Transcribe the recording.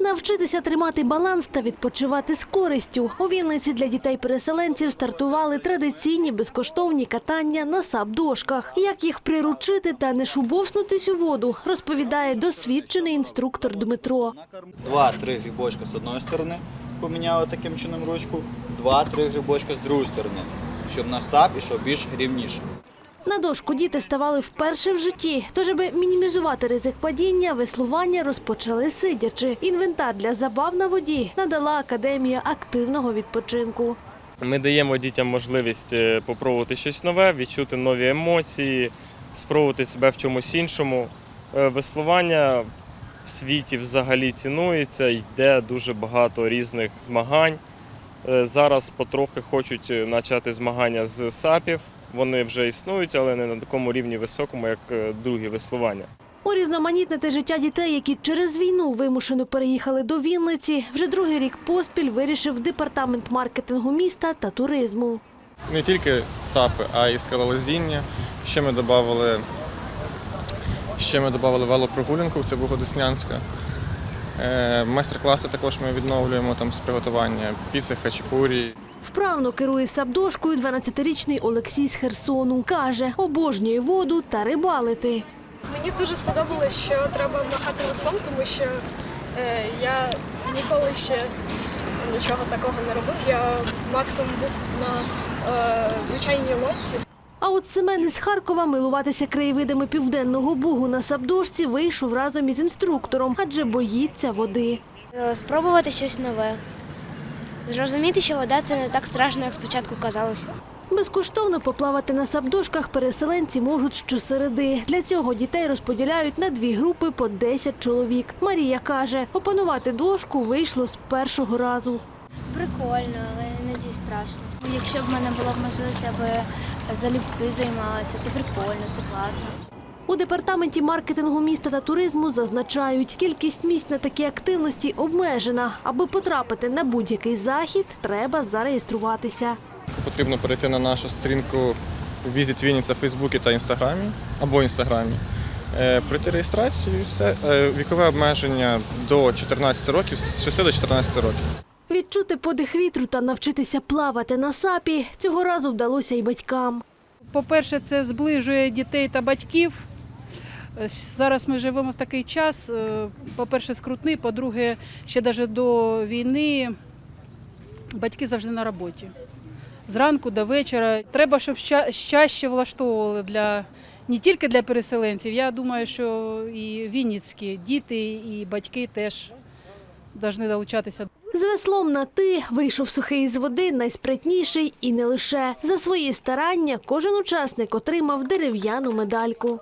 Навчитися тримати баланс та відпочивати з користю. У Вінниці для дітей-переселенців стартували традиційні безкоштовні катання на сап-дошках. Як їх приручити та не шубовснутись у воду, розповідає досвідчений інструктор Дмитро. Два-три грибочка з одної сторони поміняли таким чином ручку, два-три грибочка з другої сторони, щоб наш сап ішов більш рівніше. На дошку діти ставали вперше в житті, тож аби мінімізувати ризик падіння, веслування розпочали сидячи. Інвентар для забав на воді надала академія активного відпочинку. Ми даємо дітям можливість е, попробувати щось нове, відчути нові емоції, спробувати себе в чомусь іншому. Е, Веслування в світі взагалі цінується, йде дуже багато різних змагань. Е, Зараз потрохи хочуть е, почати змагання з сапів. Вони вже існують, але не на такому рівні високому, як е, другі веслування. Урізноманітнити життя дітей, які через війну вимушено переїхали до Вінниці, вже другий рік поспіль вирішив департамент маркетингу міста та туризму. не тільки сапи, а й скалолазіння. Ще ми додали, ще ми додали велопрогулянку, це Богодеснянська. Е, Майстер-класи також ми відновлюємо там з приготування піци, хачапурі. Вправно керує сабдошкою 12-річний Олексій з Херсону. Каже, обожнює воду та рибалити. Мені дуже сподобалось, що треба махати веслом, тому що е, я ніколи ще нічого такого не робив. Я максимум був на е, звичайній лодці. А от Семен із Харкова милуватися краєвидами південного бугу на сабдошці вийшов разом із інструктором, адже боїться води. Е, Спробувати щось нове. Зрозуміти, що вода це не так страшно, як спочатку казалось. Безкоштовно поплавати на сабдошках переселенці можуть щосереди. Для цього дітей розподіляють на дві групи по 10 чоловік. Марія каже, опанувати дошку вийшло з першого разу. Прикольно, але іноді страшно. Якщо б в мене була б можливість, я би залюбки займалася. Це прикольно, це класно. У департаменті маркетингу міста та туризму зазначають, кількість місць на такі активності обмежена. Аби потрапити на будь-який захід, треба зареєструватися. Потрібно перейти на нашу сторінку Visit Вінниця в Фейсбуці та Інстаграмі або Інстаграмі. Е, Пройти реєстрацію, все. Е, вікове обмеження до 14 років, з 6 до 14 років. Відчути подих вітру та навчитися плавати на сапі цього разу вдалося й батькам. По-перше, це зближує дітей та батьків. Е, Зараз ми живемо в такий час. е, По-перше, скрутний, по-друге, ще навіть до війни батьки завжди на роботі. Зранку до вечора. Треба, щоб чаще влаштовували для не тільки для переселенців. Я думаю, що і вінницькі діти, і батьки теж повинні долучатися З веслом на ти вийшов сухий з води найспритніший і не лише. За свої старання кожен учасник отримав дерев'яну медальку.